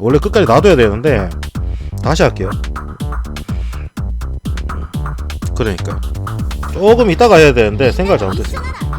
원래 끝까지 놔둬야 되는데 다시 할게요. 그러니까 조금 이따가 해야 되는데 생각 잘못했어요.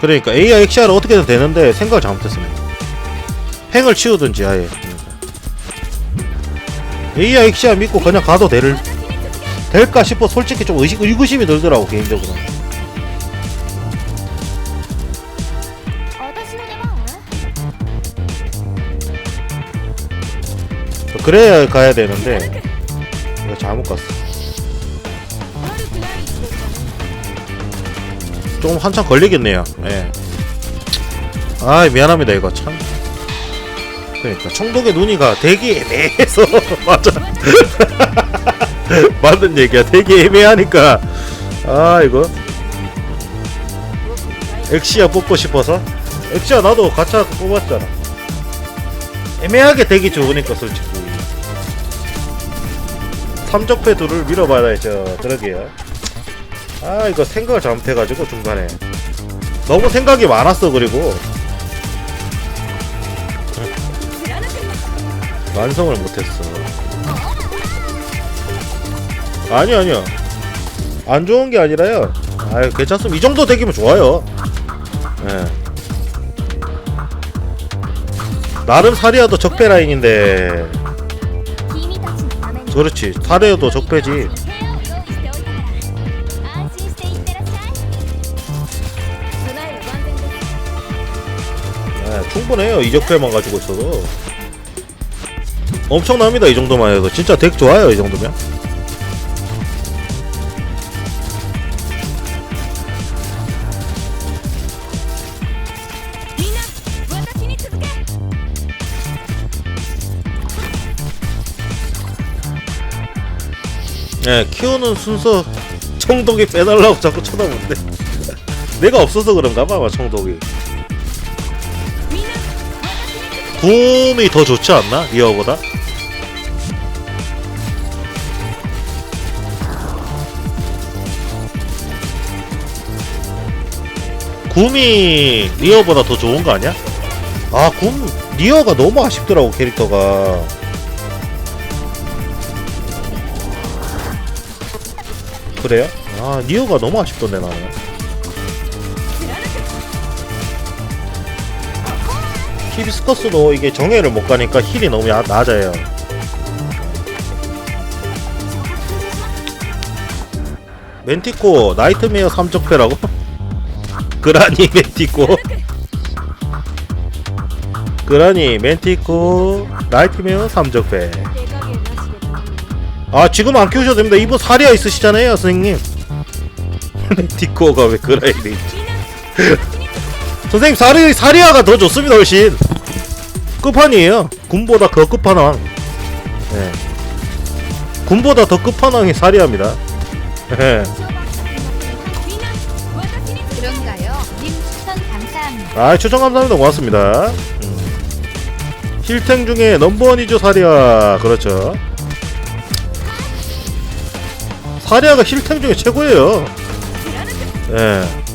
그러니까 AI XR 어떻게 해도 되는데 생각을 잘못했습니다. 팽을 치우든지 아예. AI XR 믿고 그냥 가도 될, 될까 싶어 솔직히 좀 의식, 의구심이 들더라고 개인적으로. 그래야 가야 되는데 내가 잘못 갔어. 좀 한참 걸리겠네요. 예. 아 미안합니다 이거 참. 그러니까 청독의 눈이가 되게 애매해서 맞아. 맞는 얘기야. 되게 애매하니까 아 이거 엑시아 뽑고 싶어서 엑시아 나도 가차 뽑았잖아. 애매하게 되기 좋으니까 솔직히 삼적패 둘을 밀어봐야죠. 그러게요. 아 이거 생각을 잘못해가지고 중간에. 너무 생각이 많았어 그리고. 완성을 못했어. 아니 아니야 안 좋은 게 아니라요. 아유 괜찮습니다. 이 정도 되기면 좋아요. 예. 네. 나름 사리아도 적폐 라인인데. 그렇지. 사리아도 적폐지. 충분해요. 이적표만 가지고 있어도. 엄청납니다 이 정도만 해도. 진짜 덱 좋아요 이 정도면. 예, 키우는 순서 청독이 빼달라고 자꾸 쳐다보는데. 내가 없어서 그런가 봐 청독이. 붐이 더 좋지 않나? 리어보다? 굼이 리어보다 더 좋은 거 아니야? 아, 굼 리어가 너무 아쉽더라고 캐릭터가. 그래요? 아, 리어가 너무 아쉽던데 나는. 히비스커스도 이게 정예를 못 가니까 힐이 너무 낮아요. 멘티코 나이트메어 3적패라고? 그라니 멘티코 그라니 멘티코 나이트메어 3적패 아 지금 안 키우셔도 됩니다 이분 사리아 있으시잖아요 선생님 멘티코가 왜 그라니 멘티 선생님 사리, 사리아가 더 좋습니다 훨씬. 끝판이에요. 군보다 더 끝판왕. 네. 군보다 더 끝판왕이 사리아입니다. 예. 아 추천 감사합니다. 고맙습니다. 음. 힐탱 중에 넘버원이죠 사리아. 그렇죠. 사리아가 힐탱 중에 최고예요. 예.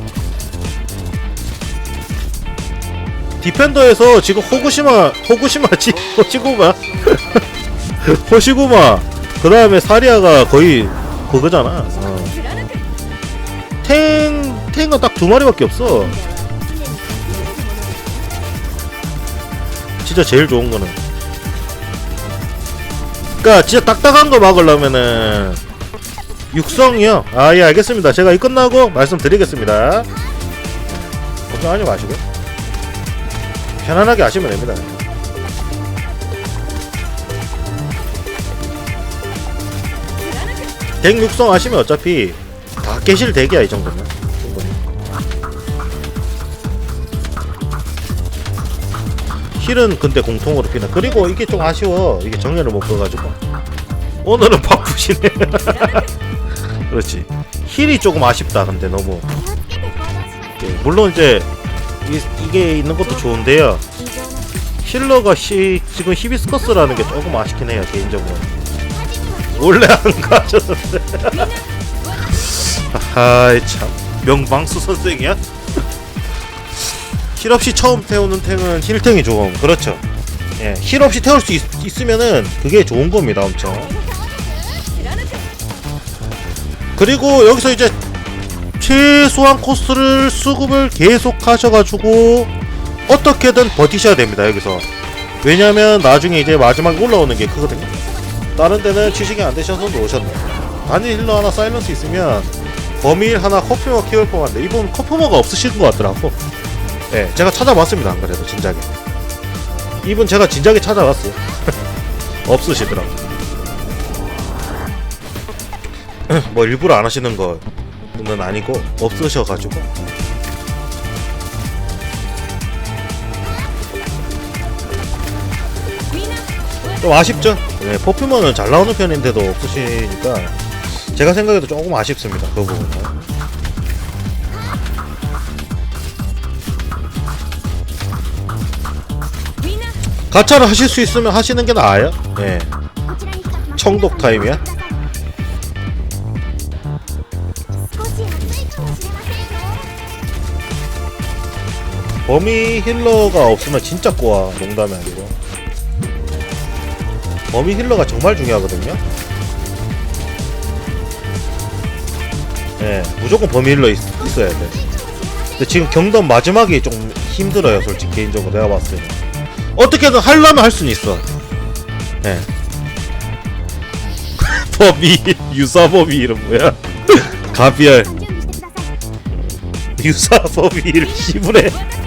디펜더에서 지금 호구시마 호구시마지 호시구마. 호시구마. 그 다음에 사리아가 거의 그거잖아. 어. 탱 탱은 딱 두 마리밖에 없어. 진짜 제일 좋은 거는. 그니까 진짜 딱딱한 거 막으려면은 육성이요? 아예 알겠습니다. 제가 이 끝나고 말씀드리겠습니다. 걱정하지 마시고 편안하게 하시면 됩니다. 덱 육성 하시면 어차피 다 깨실 덱이야 이 정도면. 힐은 근데 공통으로 피나. 그리고 이게 좀 아쉬워. 이게 정렬을 못 그어가지고. 오늘은 바쁘시네. 그렇지. 힐이 조금 아쉽다 근데 너무. 예, 물론 이제 이게, 있는 것도 좋은데요. 힐러가 시, 지금 히비스커스라는 게 조금 아쉽긴 해요 개인적으로. 원래 안 가졌는데. 아이 참. 명방수 선생이야? 힐 없이 처음 태우는 탱은 힐탱이 좋음. 그렇죠. 예, 힐 없이 태울 수 있, 으면은 그게 좋은 겁니다 엄청. 그리고 여기서 이제 최소한 코스를 수급을 계속 하셔가지고 어떻게든 버티셔야 됩니다 여기서. 왜냐면 나중에 이제 마지막에 올라오는 게 크거든요. 다른 데는 취직이 안 되셔서 놓으셨네 단일 힐러 하나 사이런스 있으면 범일 하나 커프머 키울 법한데 이분 커프머가 없으신 것 같더라고. 네 제가 찾아봤습니다 안 그래도 진작에. 이분 제가 진작에 찾아봤어요. 없으시더라고. 뭐 일부러 안 하시는 거 분은 아니고 없으셔가지고 좀 아쉽죠? 네, 퍼퓸은 잘 나오는 편인데도 없으시니까 제가 생각해도 조금 아쉽습니다 그 부분은 가차를 하실 수 있으면 하시는 게 나아요 네. 청독 타임이야 범위 힐러가 없으면 진짜 꼬아 농담이 아니고 범위 힐러가 정말 중요하거든요 예, 네, 무조건 범위 힐러 있, 어야 돼. 근데 지금 경던 마지막이 좀 힘들어요, 솔직히 개인적으로 내가 봤을 때. 어떻게든 할라면할 수는 있어. 예. 네. 범위 유사 범위 이름 뭐야? 가비알 유사 범위 시부레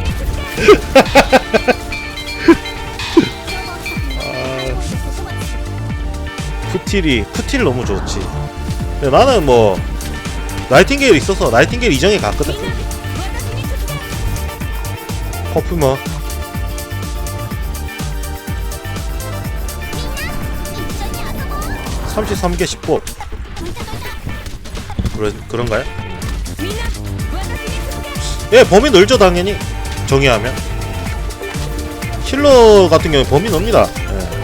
푸틸이 푸틸 너무 좋지. 근데 나는 뭐 나이팅게일 있어서 나이팅게일 이정에 갔거든. 커프머 33개 10법 그래, 그런가요? 예 범위 늘죠 당연히 정의하면 힐러 같은 경우에 범위 늡니다. 예.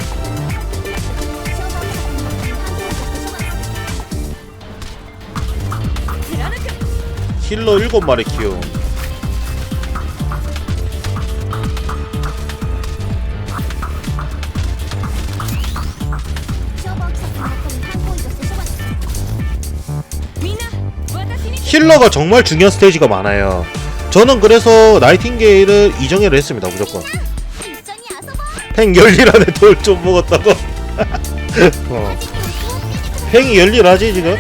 힐러 7마리 키워 힐러가 정말 중요한 스테이지가 많아요 저는 그래서 나이팅게일을 이정해를 했습니다 무조건. 팽 열일하네 돌 좀 먹었다고. 어. 팽이 열일하지 지금?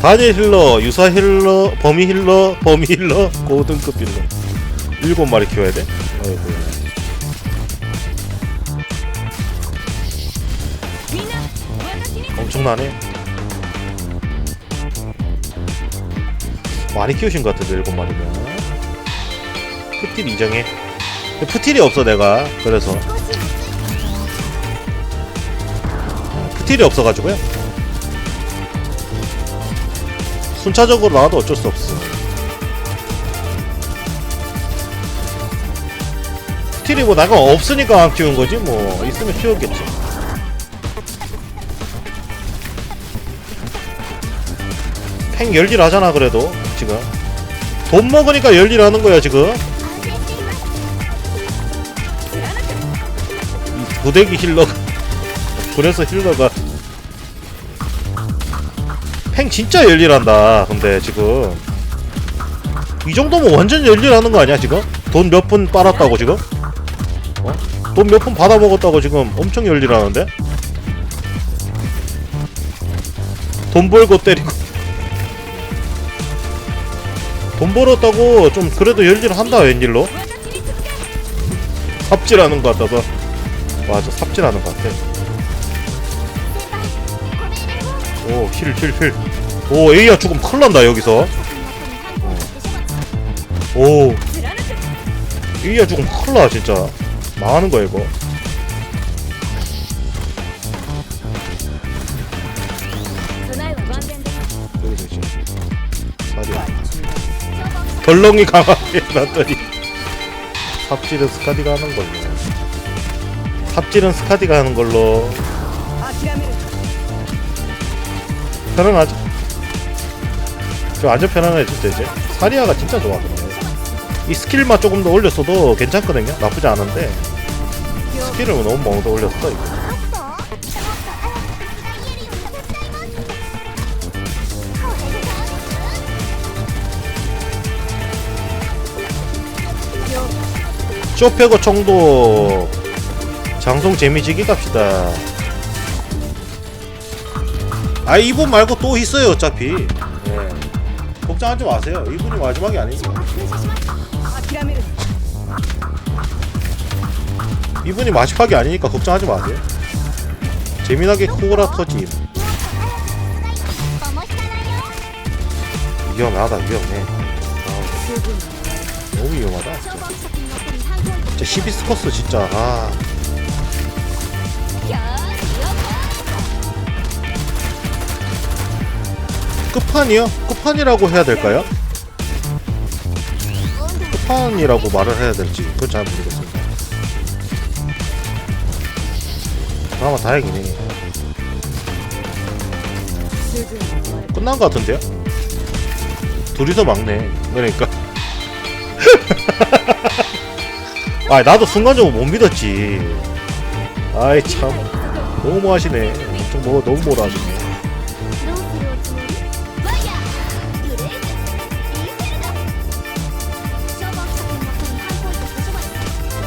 단일 힐러, 유사 힐러, 범위 힐러, 범위 힐러, 고등급 힐러. 일곱 마리 키워야 돼? 아이고. 엄청나네. 많이 키우신 것 같은데 일곱 마리면. 푸틸 이정해. 푸틸이 없어 내가. 그래서. 푸틸이 없어가지고요. 순차적으로 나와도 어쩔 수 없어. 푸틸이 뭐 내가 없으니까 안 키운 거지 뭐. 있으면 키웠겠지. 팽 열일 하잖아 그래도 지금 돈 먹으니까 열일 하는 거야 지금 이 고데기 힐러가 그래서 힐러가 팽 진짜 열일한다 근데 지금 이 정도면 완전 열일하는 거 아니야 지금? 돈 몇 푼 빨았다고 지금? 어? 돈 몇 푼 받아 먹었다고 지금 엄청 열일하는데? 돈 벌고 때리고 돈 벌었다고 좀 그래도 열일한다 웬일로? 삽질하는 것 같아서. 맞아 삽질하는 것 같아. 오힐힐힐오 A야 조금 큰일 난다 여기서. 오. A야 조금 큰일 나 진짜. 망하는 거야 이거 덜렁이 강하게 해놨더니 삽질은 스카디가 하는 걸로. 삽질은 스카디가 하는 걸로. 편안하죠? 저 완전 편안해 진짜 이제? 사리아가 진짜 좋아하더라고요 이 스킬만 조금 더 올렸어도 괜찮거든요? 나쁘지 않은데. 스킬을 너무 많이 더 올렸어 이거. 쇼페고 총도 장송 재미지기 갑시다. 아 이분 말고 또 있어요 어차피. 네. 걱정하지 마세요. 이분이 마지막이 아니니까 이분이 마지막이 아니니까 걱정하지 마세요. 재미나게 코라 터짐 위험하다 위험해. 아, 너무 위험하다 진짜 진짜 히비스커스 진짜 아 끝판이요? 끝판이라고 해야 될까요? 끝판이라고 말을 해야 될지 그건 잘 모르겠습니다 그나마 다행이네 끝난 것 같은데요? 둘이서 막네 그러니까 아 나도 순간적으로 못 믿었지. 아이 참. 너무하시네. 좀 뭐, 너무 뭐라 하시네.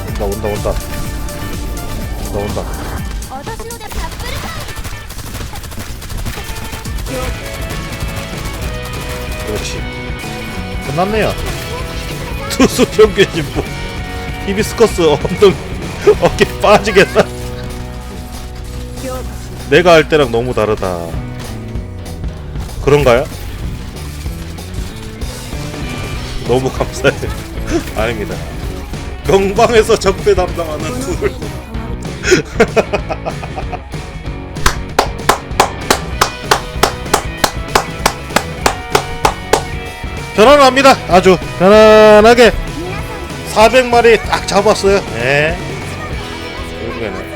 온다 온다 온다. 온다 온다. 그렇지. 끝났네요. 투수 평균 진보 히비스커스 엉덩 어깨 빠지겠다 내가 할 때랑 너무 다르다. 그런가요? 너무 감사해요 아닙니다. 명방에서 적배 담당하는 둘 편안합니다. 아주 편안하게 400마리 딱 잡았어요. 네. 결국에는